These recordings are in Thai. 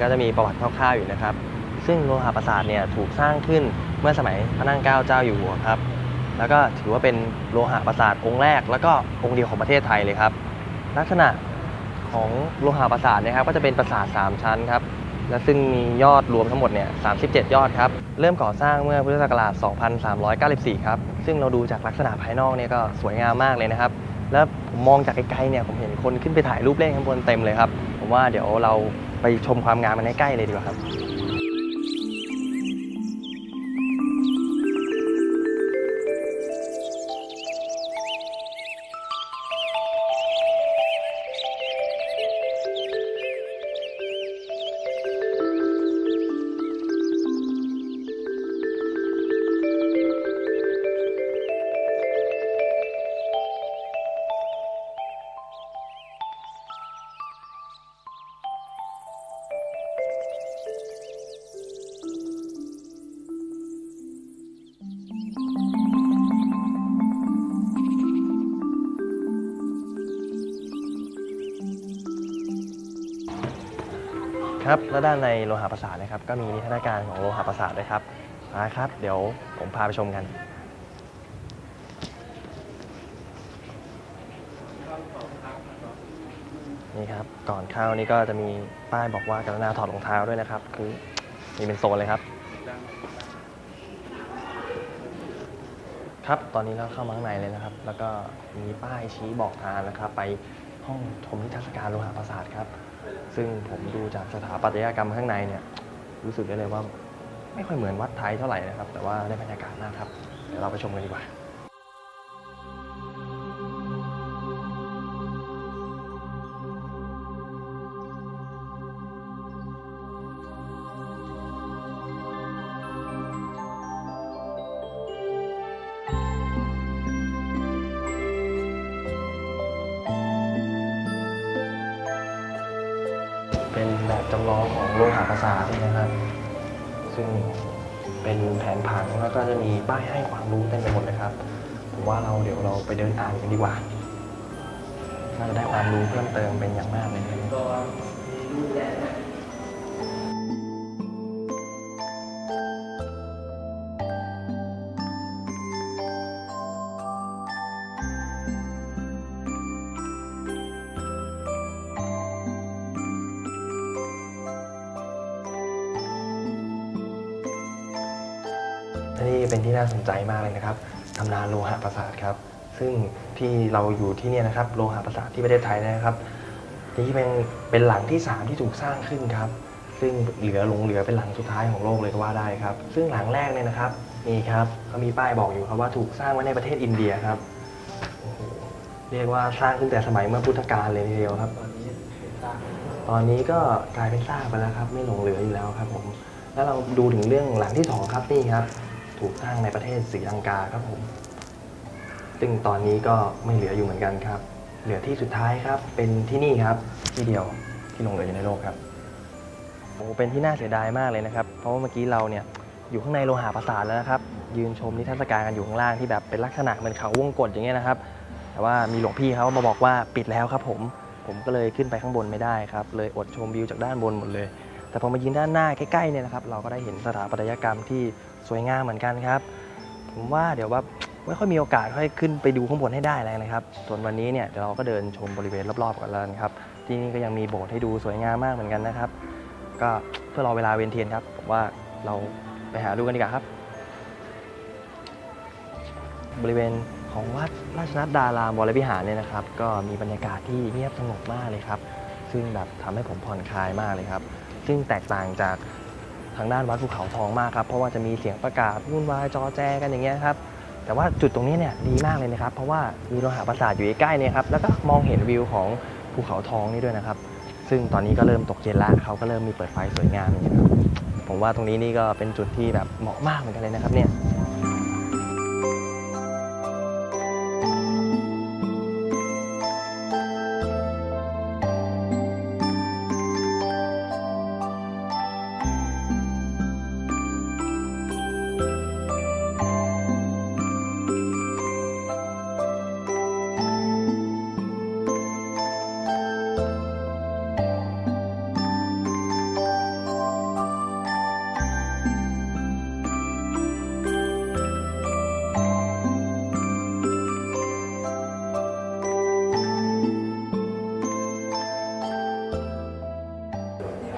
ก็จะมีประวัติคร่าวๆอยู่นะครับ ซึ่งโลหะประสาทเนี่ยถูกสร้างขึ้นเมื่อสมัยพระนั่งเกล้าเจ้าอยู่หัวครับ แล้วก็ถือว่าเป็นโลหะประสาทองค์แรก แล้วก็องค์เดียวของประเทศไทยเลยครับ ลักษณะของโลหะประสาทนะครับ ก็จะเป็นประสาท 3 ชั้นครับ และซึ่งมียอดรวมทั้งหมดเนี่ย 37 ยอดครับ เริ่มก่อสร้างเมื่อพุทธศักราช 2394 ครับ ซึ่งเราดูจากลักษณะภายนอกเนี่ยก็สวยงามมากเลยนะครับ แล้วมมองจากไกลๆเนี่ยผมเห็นคนขึ้นไปถ่ายรูปเล่นข้างบนเต็มเลยครับ ผมว่าเดี๋ยวเรา ไปชมความงามมันใใกล้เลยดีกว่าครับ ครับและด้านในโลหะประสาทนะครับก็มีนิทรรศการของโลหะประสาทด้วยครับมาครับ เดี๋ยวผมพาไปชมกัน นี่ครับก่อนเข้านี่ก็จะมีป้ายบอกว่ากรุณาถอดรองเท้าด้วยนะครับ คือมีเป็นโซนเลยครับ ครับตอนนี้เราเข้ามาข้างในเลยนะครับ แล้วก็มีป้ายชี้บอกทางนะครับ ไปห้องชมนิทรรศการโลหะประสาทครับ ซึ่งผมดูจากสถาปัตยกรรมข้างในเนี่ยรู้สึกได้เลยว่า ไม่ค่อยเหมือนวัดไทยเท่าไหร่นะครับ แต่ว่าได้บรรยากาศมากครับ เดี๋ยวเราไปชมกันดีกว่า จำลองของโลหะประสาทนี่นะครับ ซึ่งเป็นแผนผังแล้วก็จะมีป้ายให้ความรู้เต็มไปหมดเลยครับ ผมว่าเราเดี๋ยวเราไปเดินอ่านกันดีกว่า น่าจะได้ความรู้เพิ่มเติมเป็นอย่างมากเลยครับ อันนี้เป็นที่น่าสนใจมากเลยนะครับตำนานโลหะประสาทครับ ซึ่งที่เราอยู่ที่เนี่ยนะครับ โลหะประสาทที่ประเทศไทยนะครับ นี่เป็นเป็นหลังที่ 3 ที่ถูกสร้างขึ้นครับ ซึ่งเหลือหลงเหลือเป็นหลังสุดท้ายของโลกเลยก็ว่าได้ครับ ซึ่งหลังแรกเนี่ยนะครับนี่ครับเขามีป้ายบอกอยู่ครับว่าถูกสร้างไว้ในประเทศอินเดียครับโอ้โหเรียกว่าสร้างขึ้นแต่สมัยเมื่อพุทธกาลเลยทีเดียวครับตอนนี้ตอนนี้ก็กลายเป็นซากไปแล้วครับ ไม่หลงเหลืออยู่แล้วครับผมแล้วเราดูถึงเรื่องหลังที่สองครับนี่ครับ ถูกสร้างในประเทศศรีลังกาครับผม ซึ่งตอนนี้ก็ไม่เหลืออยู่เหมือนกันครับ เหลือที่สุดท้ายครับ เป็นที่นี่ครับ ที่เดียวที่หลงเหลืออยู่ในโลกครับโอ้เป็นที่น่าเสียดายมากเลยนะครับ เพราะว่าเมื่อกี้เราเนี่ยอยู่ข้างในโลหะประสาทแล้วนะครับ ยืนชมนิทรรศการกันอยู่ข้างล่างที่แบบเป็นลักษณะเหมือนเขาวงกตอย่างเงี้ยนะครับ แต่ว่ามีหลวงพี่เขามาบอกว่าปิดแล้วครับ ผม ผมก็เลยขึ้นไปข้างบนไม่ได้ครับ เลยอดชมวิวจากด้านบนหมดเลย แต่พอมายืนด้านหน้าใกล้ๆเนี่ยนะครับ เราก็ได้เห็นสถาปัตยกรรมที่ สวยงามเหมือนกันครับ ผมว่าเดี๋ยวว่าไม่ค่อยมีโอกาสค่อยขึ้นไปดูข้างบนให้ได้เลยนะครับ ส่วนวันนี้เนี่ยเดี๋ยวเราก็เดินชมบริเวณรอบๆกันแล้วนะครับ ที่นี่ก็ยังมีโบสถ์ให้ดูสวยงามมากเหมือนกันนะครับ ก็เพื่อรอเวลาเวียนเทียนครับผมว่าเราไปหาดูกันดีกว่าครับ บริเวณของวัดราชนัดดารามวรวิหารเนี่ยนะครับ ก็มีบรรยากาศที่เงียบสงบมากเลยครับ ซึ่งแบบทำให้ผมผ่อนคลายมากเลยครับ ซึ่งแตกต่างจาก ทางด้านวัดภูเขาทองมากครับเพราะว่าจะมีเสียงประกาศวุ่นวายจอแจกันอย่างเงี้ยครับแต่ว่าจุดตรงนี้เนี่ยดีมากเลยนะครับ เพราะว่ามีโลหะประสาทอยู่ใกล้เนี่ยครับแล้วก็มองเห็นวิวของภูเขาทองนี่ด้วยนะครับ ซึ่งตอนนี้ก็เริ่มตกเย็นละเขาก็เริ่มมีเปิดไฟสวยงามอย่างเงี้ยครับผมว่าตรงนี้นี่ก็เป็นจุดที่แบบเหมาะมากเหมือนกันเลยนะครับเนี่ย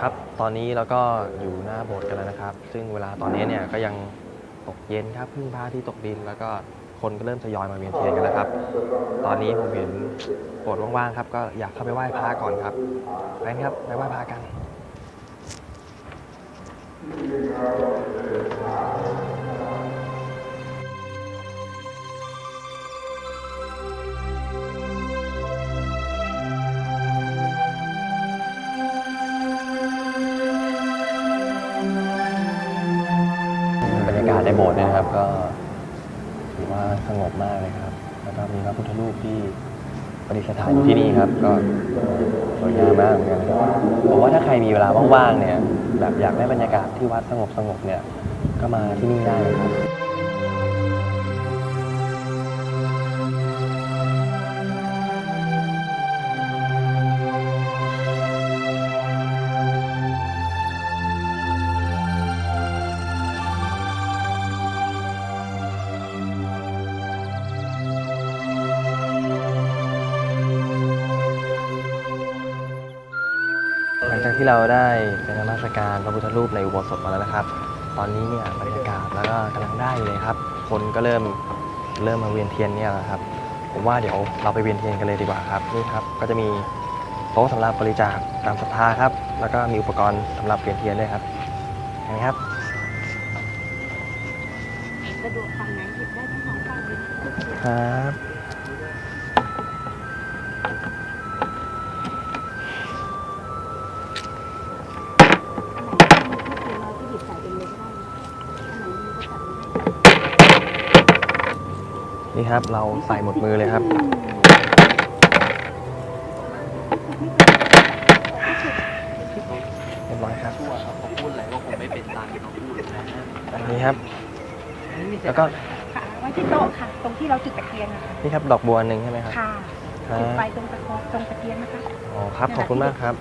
ครับตอนนี้เราก็อยู่หน้าโบสถ์กันแล้วนะครับ ซึ่งเวลาตอนนี้เนี่ยก็ยังตกเย็นครับเพึ่งพระอาที่ตกดิน แล้วก็คนก็เริ่มทยอยมาเวียนเทียนกันแล้วครับ ตอนนี้ผมเห็นโบสถ์ว่างๆครับ ก็อยากเข้าไปไหว้พระก่อนครับไปครับไปไหว้พระกัน ประดิษฐานอยู่ที่นี่ครับ ก็สวยงามมากเหมือนกันครับผมว่าถ้าใครมีเวลาว่างๆเนี่ยแบบอยากได้บรรยากาศที่วัดสงบสงบๆเนี่ยก็มาที่นี่ได้เลยครับ ที่เราได้ไปนมัสการพระพุทธรูปในอุโบสถมาแล้วนะครับ ตอนนี้เนี่ยบรรยากาศแล้วก็กำลังได้เลยครับ คนก็เริ่มเริ่มมาเวียนเทียนเนี่ยแหละครับ ผมว่าเดี๋ยวเราไปเวียนเทียนกันเลยดีกว่าครับนี่ครับก็จะมีโต๊ะสำหรับบริจาคตามศรัทธาครับ แล้วก็มีอุปกรณ์สำหรับเวียนเทียนด้วยครับเห็นไหมครับ สะดวกฝั่งไหนหยิบได้ทั้งสองฝั่งเลยครับอันไนี่ครับ เราใส่หมดมือเลยครับ เรียบร้อยครับชั่วครับเขาพูดอะไรก็คงไม่เป็นตามที่เขาพูดนะอันนี้ครับ แล้วก็ค่ะไว้ที่โต๊ะค่ะ ตรงที่เราจุดตะเกียงอะค่ะนี่ครับดอกบัวหนึ่งใช่ไหมครับค่ะครัจุดบไฟตรงตะกอตรงตะเกียงนะคะ อ๋อครับ ขอบคุณมากครับ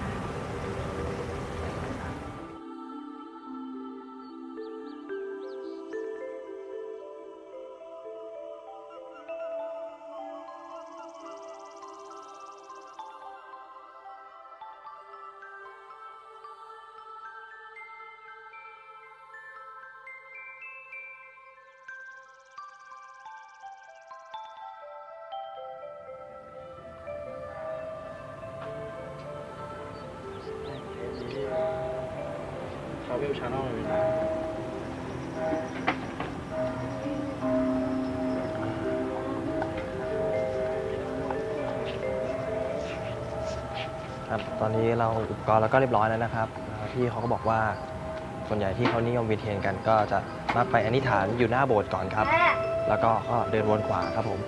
ทราเวลชาแนลเลยนะครับตอนนี้เราอุปกรณ์เราก็เรียบร้อยแล้วนะครับแล้วพี่เขาก็บอกว่าส่วนใหญ่ที่เขานิยมเวียนเทียนกันก็จะมักไปอธิษฐานอยู่หน้าโบสถ์ก่อนครับ แล้วก็ก็เดินวนขวาครับผม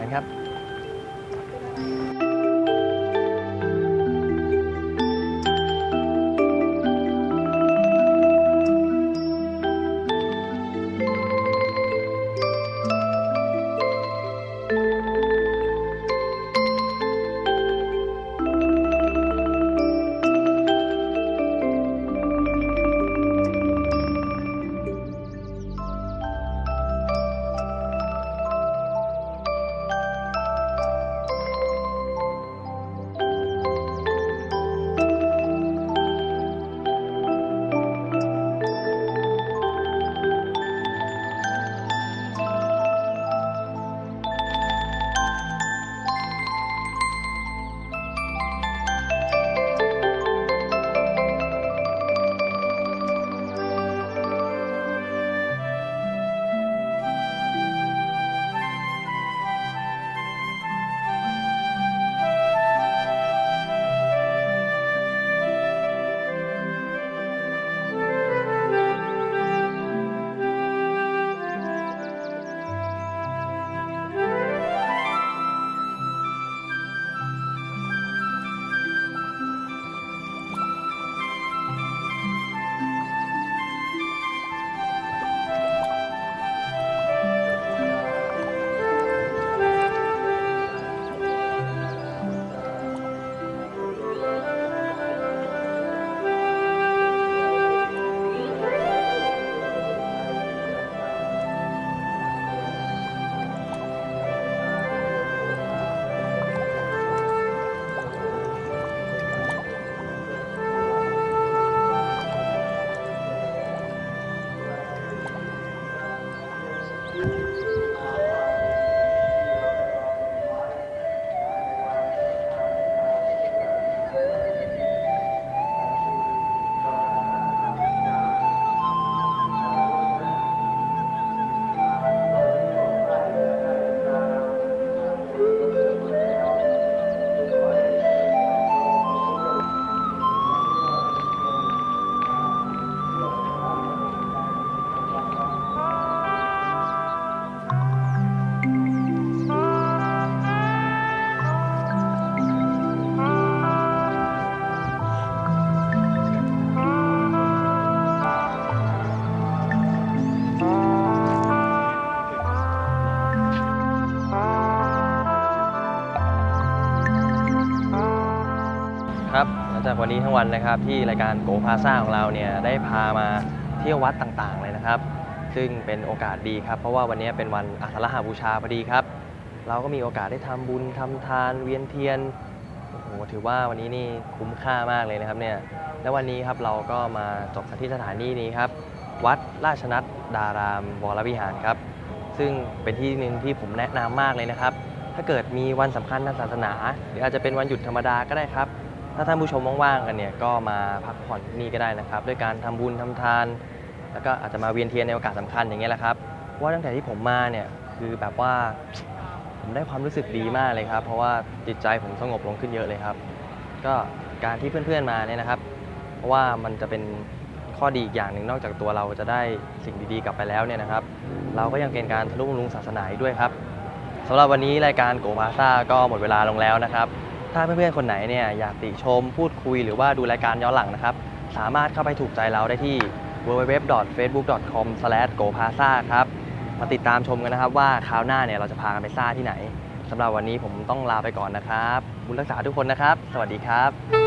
นะครับ จากวันนี้ทั้งวันนะครับ ที่รายการโกพาซ่าของเราเนี่ยได้พามาเที่ยววัดต่างๆเลยนะครับ ซึ่งเป็นโอกาสดีครับ เพราะว่าวันนี้เป็นวันอาสาฬหบูชาพอดีครับ เราก็มีโอกาสได้ทำบุญทำทานเวียนเทียนโอ้โหถือว่าวันนี้นี่คุ้มค่ามากเลยนะครับเนี่ยและวันนี้ครับเราก็มาจบที่สถานีนี้ครับ วัดราชนัดดารามวรวิหารครับ ซึ่งเป็นที่หนึ่งที่ผมแนะนำมากเลยนะครับ ถ้าเกิดมีวันสำคัญทางศาสนา หรืออาจจะเป็นวันหยุดธรรมดาก็ได้ครับ ถ้าท่านผู้ชมว่างๆกันเนี่ยก็มาพักผ่อนที่นี่ก็ได้นะครับ ด้วยการทำบุญทำทาน แล้วก็อาจจะมาเวียนเทียนในโอกาสสำคัญอย่างเงี้ยแหละครับว่าตั้งแต่ที่ผมมาเนี่ยคือแบบว่าผมได้ความรู้สึกดีมากเลยครับ เพราะว่าจิตใจผมสงบลงขึ้นเยอะเลยครับ ก็การที่เพื่อนๆมาเนี่ยนะครับ เพราะว่ามันจะเป็นข้อดีอีกอย่างหนึ่งนอกจากตัวเราจะได้สิ่งดีๆกลับไปแล้วเนี่ยนะครับ เราก็ยังเป็นการทะลุบำรุงศาสนาด้วยครับสำหรับวันนี้รายการโกพาซ่าก็หมดเวลาลงแล้วนะครับ ถ้าเพื่อนๆคนไหนเนี่ยอยากติชมพูดคุยหรือว่าดูรายการย้อนหลังนะครับ สามารถเข้าไปถูกใจเราได้ที่ www.facebook.com/gopasa ครับ มาติดตามชมกันนะครับว่าคราวหน้าเนี่ยเราจะพากันไปซ่าที่ไหนสำหรับวันนี้ผมต้องลาไปก่อนนะครับ บุญรักษาทุกคนนะครับ สวัสดีครับ